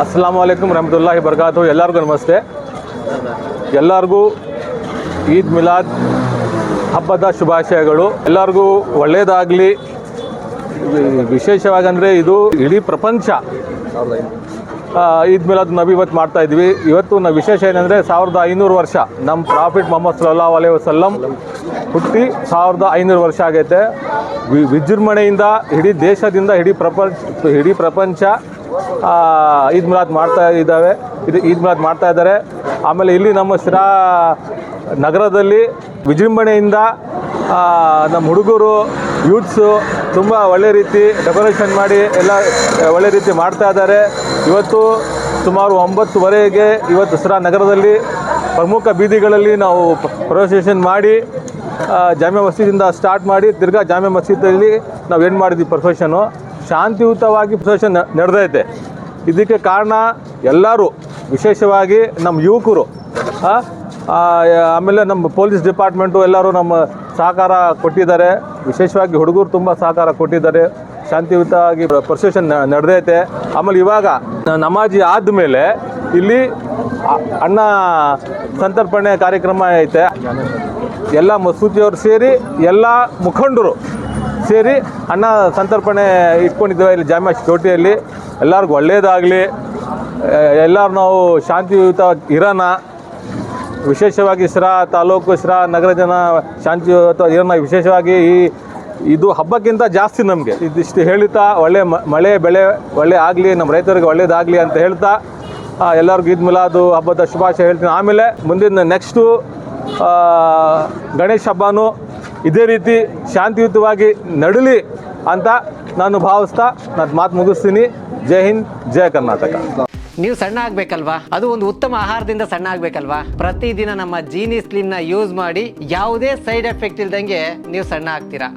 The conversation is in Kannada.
ಅಸ್ಸಲಾಂ ವಲೈಕುಮ್ ರಹಮತುಲ್ಲಾಹಿ ಬರ್ಕಾತು ಎಲ್ಲರಿಗೂ ನಮಸ್ತೆ. ಎಲ್ಲರಿಗೂ ಈದ್ ಮಿಲಾದ್ ಹಬ್ಬದ ಶುಭಾಶಯಗಳು. ಎಲ್ಲರಿಗೂ ಒಳ್ಳೆಯದಾಗಲಿ ವಿಶೇಷವಾಗಿ ಅಂದರೆ ಇದು ಇಡೀ ಪ್ರಪಂಚ ಈದ್ ಮಿಲಾದ್ ನಬಿ ಇವತ್ತು ಮಾಡ್ತಾ ಇದ್ವಿ. ಇವತ್ತು ನಾವು ವಿಶೇಷ ಏನಂದರೆ ಸಾವಿರದ ಐನೂರು ವರ್ಷ ನಮ್ಮ ಪ್ರಾಫಿಟ್ ಮೊಹಮ್ಮದ್ ಸಲ್ಲಾ ಅಲೈ ವಸಲ್ಲಂ ಹುಟ್ಟಿ ಸಾವಿರದ ಐನೂರು ವರ್ಷ ಆಗೈತೆ. ವಿಜೃಂಭಣೆಯಿಂದ ಇಡೀ ದೇಶದಿಂದ ಇಡೀ ಪ್ರಪಂಚ ಇಡೀ ಪ್ರಪಂಚ ಈದ್ ಮಿಲಾದ್ ಮಾಡ್ತಾ ಇದ್ದಾವೆ. ಇದು ಈದ್ ಮಿಲಾದ್ ಮಾಡ್ತಾ ಇದ್ದಾರೆ. ಆಮೇಲೆ ಇಲ್ಲಿ ನಮ್ಮ ಶಿರಾ ನಗರದಲ್ಲಿ ವಿಜೃಂಭಣೆಯಿಂದ ನಮ್ಮ ಹುಡುಗರು, ಯೂತ್ಸು ತುಂಬ ಒಳ್ಳೆ ರೀತಿ ಡೆಕೋರೇಷನ್ ಮಾಡಿ ಎಲ್ಲ ಒಳ್ಳೆ ರೀತಿ ಮಾಡ್ತಾ ಇದ್ದಾರೆ. ಇವತ್ತು ಸುಮಾರು ಒಂಬತ್ತುವರೆಗೆ ಇವತ್ತು ದಸರಾ ನಗರದಲ್ಲಿ ಪ್ರಮುಖ ಬೀದಿಗಳಲ್ಲಿ ನಾವು ಪ್ರೊಸೆಷನ್ ಮಾಡಿ ಜಾಮ್ಯ ಮಸೀದಿಂದ ಸ್ಟಾರ್ಟ್ ಮಾಡಿ ತಿರ್ಗಾ ಜಾಮ್ಯ ಮಸೀದಲ್ಲಿ ನಾವು ಏನು ಮಾಡಿದ್ವಿ ಪ್ರೊಫೆಷನು ಶಾಂತಿಯುತವಾಗಿ ಪ್ರೊಸೆಷನ್ ನಡೆದೈತೆ. ಇದಕ್ಕೆ ಕಾರಣ ಎಲ್ಲರೂ, ವಿಶೇಷವಾಗಿ ನಮ್ಮ ಯುವಕರು ಆಮೇಲೆ ನಮ್ಮ ಪೊಲೀಸ್ ಡಿಪಾರ್ಟ್ಮೆಂಟು ಎಲ್ಲರೂ ನಮ್ಮ ಸಹಕಾರ ಕೊಟ್ಟಿದ್ದಾರೆ. ವಿಶೇಷವಾಗಿ ಹುಡುಗರು ತುಂಬ ಸಹಕಾರ ಕೊಟ್ಟಿದ್ದಾರೆ. ಶಾಂತಿಯುತವಾಗಿ ಪ್ರೊಸೆಷನ್ ನಡೆದೈತೆ. ಆಮೇಲೆ ಇವಾಗ ನಮಾಜಿ ಆದಮೇಲೆ ಇಲ್ಲಿ ಅಣ್ಣ ಸಂತರ್ಪಣೆ ಕಾರ್ಯಕ್ರಮ ಐತೆ. ಎಲ್ಲ ಮಸೂದಿಯವರು ಸೇರಿ ಎಲ್ಲ ಮುಖಂಡರು ಸೇರಿ ಅನ್ನ ಸಂತರ್ಪಣೆ ಇಟ್ಕೊಂಡಿದ್ದೇವೆ ಇಲ್ಲಿ ಜಾಮ್ಯ ಚೋಟಿಯಲ್ಲಿ ಎಲ್ಲರಿಗೂ ಒಳ್ಳೆಯದಾಗಲಿ ಎಲ್ಲರೂ ನಾವು ಶಾಂತಿಯುತ ಇರೋಣ ವಿಶೇಷವಾಗಿ ಶಿರಾ ತಾಲೂಕು, ಶಿರಾ ನಗರ ಜನ ಶಾಂತಿಯುತ ಇರೋಣ ವಿಶೇಷವಾಗಿ ಈ, ಇದು ಹಬ್ಬಕ್ಕಿಂತ ಜಾಸ್ತಿ ನಮಗೆ. ಇದಿಷ್ಟು ಹೇಳ್ತಾ ಒಳ್ಳೆ ಮಳೆ, ಬೆಳೆ ಒಳ್ಳೆ ಆಗಲಿ ನಮ್ಮ ರೈತರಿಗೆ ಒಳ್ಳೇದಾಗಲಿ ಅಂತ ಹೇಳ್ತಾ ಎಲ್ಲರಿಗೂ ಈದ್ ಮಿಲಾದು, ಹಬ್ಬದ ಶುಭಾಶಯ ಹೇಳ್ತೀನಿ. ಆಮೇಲೆ ಮುಂದಿನ ನೆಕ್ಸ್ಟು ಗಣೇಶ ಹಬ್ಬನೂ ಇದೇ ರೀತಿ ಶಾಂತಿಯುತವಾಗಿ ನಡಲಿ ಅಂತ ನಾನು ಭಾವಿಸ್ತಾ ನನ್ನ ಮಾತು ಮುಗಿಸ್ತೀನಿ. ಜೈ ಹಿಂದ್ ಜಯ ಕರ್ನಾಟಕ. ನೀವು ಸಣ್ಣ ಆಗ್ಬೇಕಲ್ವಾ? ಅದು ಒಂದು ಉತ್ತಮ ಆಹಾರದಿಂದ ಸಣ್ಣ ಆಗ್ಬೇಕಲ್ವಾ? ಪ್ರತಿದಿನ ನಮ್ಮ ಜೀನಿ ಸ್ಲಿಮ್ನ ಯೂಸ್ ಮಾಡಿ ಯಾವುದೇ ಸೈಡ್ ಎಫೆಕ್ಟ್ ಇಲ್ದಂಗೆ ನೀವು ಸಣ್ಣ ಆಗ್ತೀರಾ?